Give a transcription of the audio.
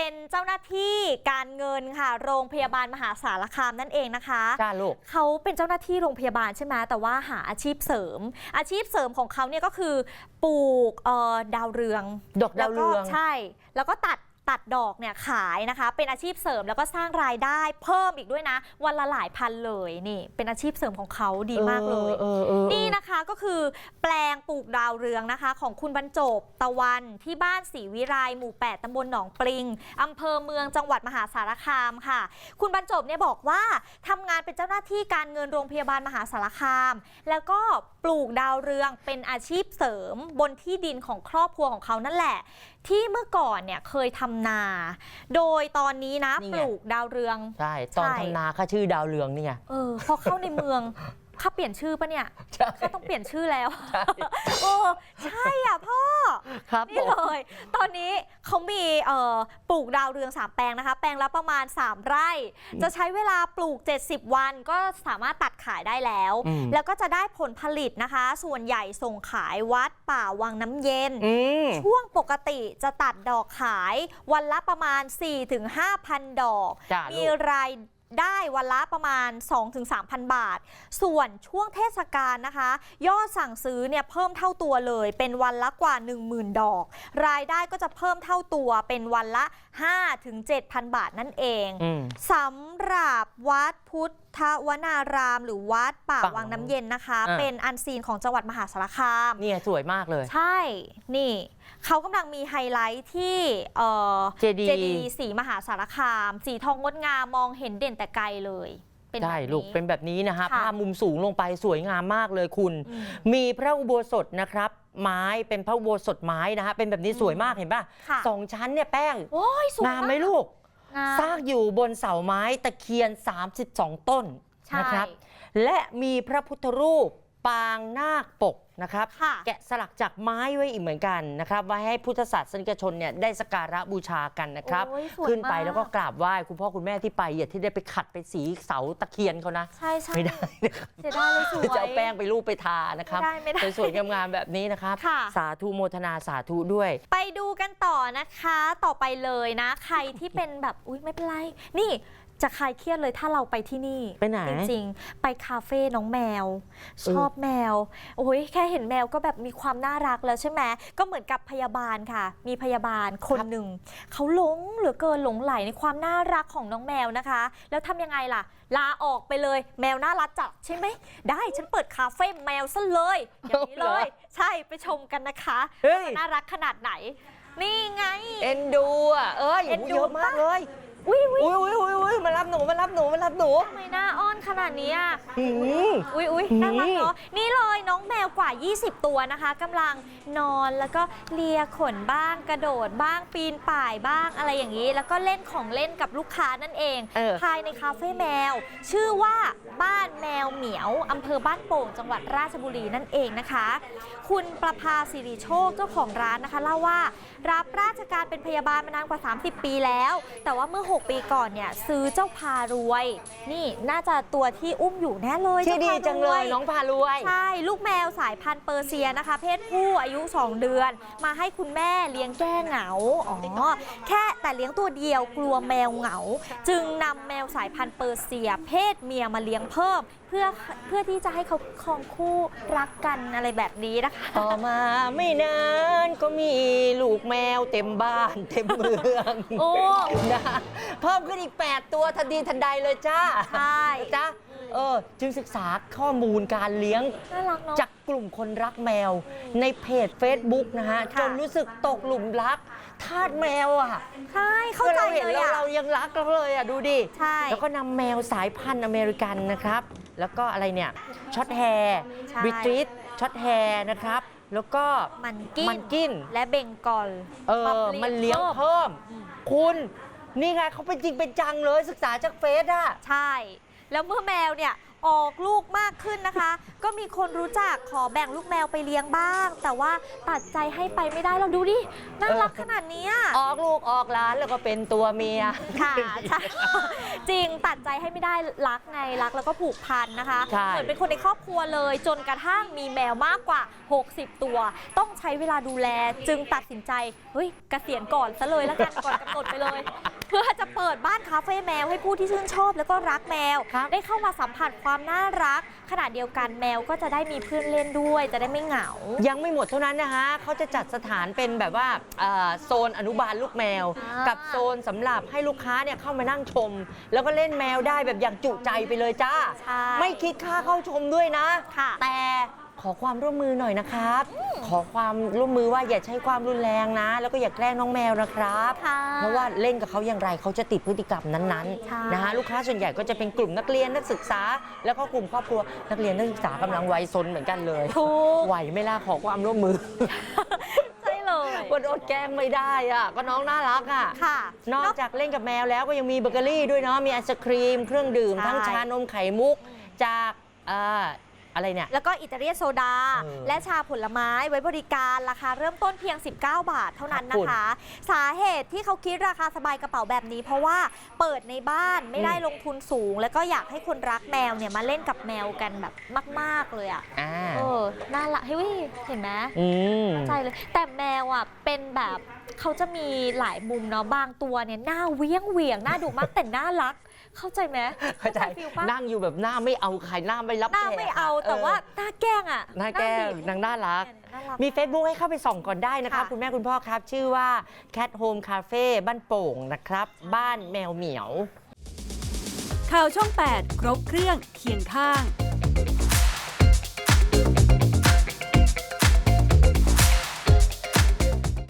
เป็นเจ้าหน้าที่การเงินค่ะ โรงพยาบาลมหาสารคามนั่นเองนะคะจ้าลูกเขาเป็นเจ้าหน้าที่โรงพยาบาลใช่ไหมแต่ว่าหาอาชีพเสริม อาชีพเสริมของเขาเนี่ยก็คือปลูกเอ่อดาวเรืองดอกดาวเรือง แล้ก็ใช่ แล้วก็ตัด ตัดดอกเนี่ยขายนะคะ เป็นอาชีพเสริมแล้วก็สร้างรายได้เพิ่มอีกด้วยนะ วันละหลายพันเลยนี่ เป็นอาชีพเสริมของเขาดีมากเลยออออเออ นี่นะคะก็คือแปลงปลูกดาวเรืองนะคะ ของคุณบรรจบตะวันที่บ้านศรีวิไลหมู่ 8ตำบลหนองปริงอำเภอเมืองจังหวัดมหาสารคามค่ะ คุณบรรจบเนี่ยบอกว่าทำงานเป็นเจ้าหน้าที่การเงินโรงพยาบาลมหาสารคาม แล้วก็ปลูกดาวเรืองเป็นอาชีพเสริมบนที่ดินของครอบครัวของเขานั่นแหละ ที่เมื่อก่อนเนี่ยเคยทำนา โดยตอนนี้นะนี่ปไง ลูกดาวเรือง ใช่ ตอนใช่ ทำนาข้าชื่อดาวเรืองนี่ไง เออพอเข้าในเมือง ข้าเปลี่ยนชื่อปะเนี่ยใช่ข้าต้องเปลี่ยนชื่อแล้ว ใช่ โอ้ใช่อะพ่อ ครับผนี่ม เลย ตอนนี้เขามีเอ่อปลูกดาวเรือง 3 แปลงนะคะ แปลงละประมาณ 3 ไร่ จะใช้เวลาปลูก 70 วันก็สามารถตัดขายได้แล้ว อืม แล้วก็จะได้ผลผลิตนะคะ ส่วนใหญ่ส่งขายวัดป่าวังน้ำเย็น อืม ช่วงปกติจะตัดดอกขายวันละประมาณ 4-5,000 ดอก จ้ามีลูก ราย ได้วันละประมาณ 2-3,000 บาท ส่วนช่วงเทศกาลนะคะ ยอดสั่งซื้อเนี่ยเพิ่มเท่าตัวเลย เป็นวันละกว่า 10,000 ดอก รายได้ก็จะเพิ่มเท่าตัวเป็นวันละ 5-7,000 บาทนั่นเองอืมสำหรับวัดพุทธทวนาราม หรือวัดป่าป่าวังน้ำเย็นนะคะ อ่า เป็นอันซีนของจังหวัดมหาสารคาม เนี่ยสวยมากเลย ใช่นี่เขากำลังมีไฮไลท์ที่เอ่อเจดีเจดีย์สีมหาสารคาม สีทองงดงามมองเห็นเด่นแต่ไกลเลย เป็นแบบใช่นี้ ลูกเป็นแบบนี้นะฮะค่ะ ภาพมุมสูงลงไปสวยงามมากเลยคุณ อืม มีพระอุโบสถนะครับ ไม้เป็นพระอุโบสถไม้นะฮะเป็นแบบนี้สวยมากเห็นป่ะค่ะ สองชั้นเนี่ยแป้งโอ้ยสวยงามไหมลูก งามสร้างอยู่บนเสาไม้ตะเคียน 32 ต้นใช่ นะครับ และมีพระพุทธรูปปางนาคปก นะครับ ค่ะ แกะสลักจากไม้ไว้อีกเหมือนกันนะครับไว้ให้พุทธศาสนิกชนเนี่ยได้สกการะบูชากันนะครับ โอ้ยสวยขึ้นไปมาก แล้วก็กราบไหว้คุณพ่อคุณแม่ที่ไปอย่าที่ได้ไปขัดไปสีเสาตะเคียนเขานะ ใช่ใช่ไม่ได้นะครับ เสียดายเลยสวย จะเอาแป้งไปรูปไปทานะครับไม่ได้ไม่ได้สวยๆงามๆแบบนี้นะครับ ค่ะ สาธุโมทนาสาธุด้วย ไปดูกันต่อนะคะ ต่อไปเลยนะ ใครที่เป็นแบบอุ๊ยไม่เป็นไร นี่จะคลายเครียดเลยถ้าเราไปที่นี่ไปไหนจริงๆ ไปคาเฟ่น้องแมว ชอบแมว โอ้ยแค่เห็นแมวก็แบบมีความน่ารักแล้วใช่ไหมก็เหมือนกับพยาบาลค่ะ มีพยาบาลคนหนึ่งเขาหลงเหลือเกินหลงไหลในความน่ารักของน้องแมวนะคะ แล้วทำยังไงล่ะ ลาออกไปเลย แมวน่ารักจัดใช่ไหมได้ฉันเปิดคาเฟ่แมวซะเลยอย่างนี้เหรเลอยใช่ไปชมกันนะคะเฮ้ยว่าน่ารักขนาดไหน นี่ไง เอ็นดูอะเอ้ยเอ็นดูเยอะมากเลย อุ้ยอุ้ยอุ้ยอุ้ยอุ้ยอุ้ยมารับหนูมารับหนูมารับหนูทำไมหน้าอ้อนขนาดนี้อะหืม อุ้ยอุ้ยอืมน่ารักเนาะนี่เลยน้องแมวกว่า 20 ตัวนะคะกำลังนอนแล้วก็เลียขนบ้างกระโดดบ้างปีนป่ายบ้างอะไรอย่างนี้ แล้วก็เล่นของเล่นกับลูกค้านั่นเอง เออ ภายในคาเฟ่แมว ชื่อว่าบ้านแมวเหมียวอำเภอบ้านโป่งจังหวัดราชบุรีนั่นเองนะคะ คุณประภาสิริโชคเจ้าของร้านนะคะเล่าว่า รับราชการเป็นพยาบาลมานานกว่า 30 ปีแล้ว แต่ว่าเมื่อ6 ปีก่อนเนี่ยซื้อเจ้าพารวย นี่น่าจะตัวที่อุ้มอยู่แน่เลยชื่อดีจ้าพารวยจังเลยน้องพารวย ใช่ ลูกแมวสายพันธุ์เปอร์เซียนะคะ เพศผู้อายุ 2 เดือน มาให้คุณแม่เลี้ยงแก้เหงาอ๋อแค่แต่เลี้ยงตัวเดียวกลัวแมวเหงา จึงนำแมวสายพันธุ์เปอร์เซีย เพศเมียมาเลี้ยงเพิ่ม เพื่อเพื่อที่จะให้เขาครองคู่รักกันอะไรแบบนี้นะคะ ต่อมาไม่นานก็มีลูกแมวเต็มบ้าน เต็มเมืองโอ้ นะเพิ่มขึ้นอีก 8 ตัวทันทีทันใดเลยจ้าใช่จ้า เออ จึงศึกษาข้อมูลการเลี้ยง น่ารักเนาะ จากกลุ่มคนรักแมว ในเพจ Facebook นะฮะ ค่ะ จนรู้สึกตกหลุมรักทาสแมวอะใช่เข้าใจเราเห็นเลยแล้วอะ เรายังรักเราเลยอะ ดูดิ ใช่ แล้วก็นำแมวสายพันธุ์อเมริกันนะครับ แล้วก็อะไรเนี่ยช็อตแฮร์ใช่ บริตริสช็อตแฮร์นะครับ แล้วก็มันกินมันกิน และเบงกอลเออ มันเลี้ยงเพิ่มอืมคุณ นี่ไงเขาเป็นจริงเป็นจังเลยศึกษาจากเฟซอะใช่ แล้วเมื่อแมวเนี่ยออกลูกมากขึ้นนะคะก็มีคนรู้จักขอแบ่งลูกแมวไปเลี้ยงบ้าง แต่ว่าตัดใจให้ไปไม่ได้เราดูดิน่ารักขนาดเนี้ยออกลูกออกหล้านแล้วก็เป็นตัวเมีย ค่ะใช่จริงตัดใจให้ไม่ได้รักไงรักแล้วก็ผูกพันนะคะใช่ เหมือนเป็นคนในครอบครัวเลย จนกระทั่งมีแมวมากกว่า 60 ตัว ต้องใช้เวลาดูแลจึงตัดสินใจเฮ้ยเกษียณก่อนซะเลยแล้วกันก่อนกำหนดไปเลย เพื่อจะเปิดบ้านคาเฟ่แมวให้ผู้ที่ชื่นชอบแล้วก็รักแมว ครับ ได้เข้ามาสัมผัสความน่ารัก ขณะเดียวกันแมวก็จะได้มีเพื่อนเล่นด้วย จะได้ไม่เหงา ยังไม่หมดเท่านั้นนะคะเขาจะจัดสถานเป็นแบบว่าเอ่อโซนอนุบาลลูกแมว อ่ากั กับโซนสำหรับให้ลูกค้าเนี่ยเข้ามานั่งชม แล้วก็เล่นแมวได้แบบอย่างจุใจไปเลยจ้า ใช่ไม่คิดค่าเข้าชมด้วยนะ ค่ะ แต่ ขอความร่วมมือหน่อยนะครับ ขอความร่วมมือว่าอย่าใช้ความรุนแรงนะ แล้วก็อย่าแกล้งน้องแมวนะครับ ค่ะเพราะว่าเล่นกับเขาอย่างไรเขาจะติดพฤติกรรมนั้นใช่ ๆนะคะลูกค้าส่วนใหญ่ก็จะเป็นกลุ่มนักเรียนนักศึกษา แล้วก็กลุ่มครอบครัวนักเรียนนักศึกษากำลังวัยซนเหมือนกันเลยถูกไหวไหม่ล่ะขอความร่วมมือ ใช่เลย วันอดแกล้งไม่ได้อะก็น้องน่ารักอะ ค่ะ นอกจากเล่นกับแมวแล้วก็ยังมีเบเกอรี่ด้วยเนาะ มีไอศครีม เครื่องดื่ม ใช่ ทั้งชานมไข่มุก จากเอ่อ อะไรเนี่ย แล้วก็อิตาเลียนโซดา เออและชาผลไม้ไว้บริการราคาเริ่มต้นเพียง 19 บาทเท่านั้นครับคุนะณคะ สาเหตุที่เขาคิดราคาสบายกระเป๋าแบบนี้ เพราะว่าเปิดในบ้านไม่ได้อืม ลงทุนสูง แล้วก็อยากให้คนรักแมวเนี่ยมาเล่นกับแมวกันแบบมาก ๆ เลยอะอ่าเออน่ารักเฮ้ยเห็นไหม อืมใช่เลยแต่แมวอะเป็นแบบเขาจะมีหลายมุมเนาะบางตัวเนี่ยหน้าเวียงเหวี่ยงหน้าดุมากแต่น่ารัก เข้าใจไหมเข้าใจฟิลปะนั่งอยู่แบบหน้าไม่เอาใครหน้าไม่รับหน้าแขกไม่เอาะแต่ว่าหน้าแกล้งอะหน้าแกล้งดีนางน่ารัก น่ารักมี Facebook ให้เข้าไปส่องก่อนได้นะครับ ค่ะ คุณแม่คุณพ่อครับ ชื่อว่า Cat Home Cafe บ้านโป่งนะครับ บ้านแมวเหมียว ข่าวช่อง 8 ครบเครื่องเคียงข้าง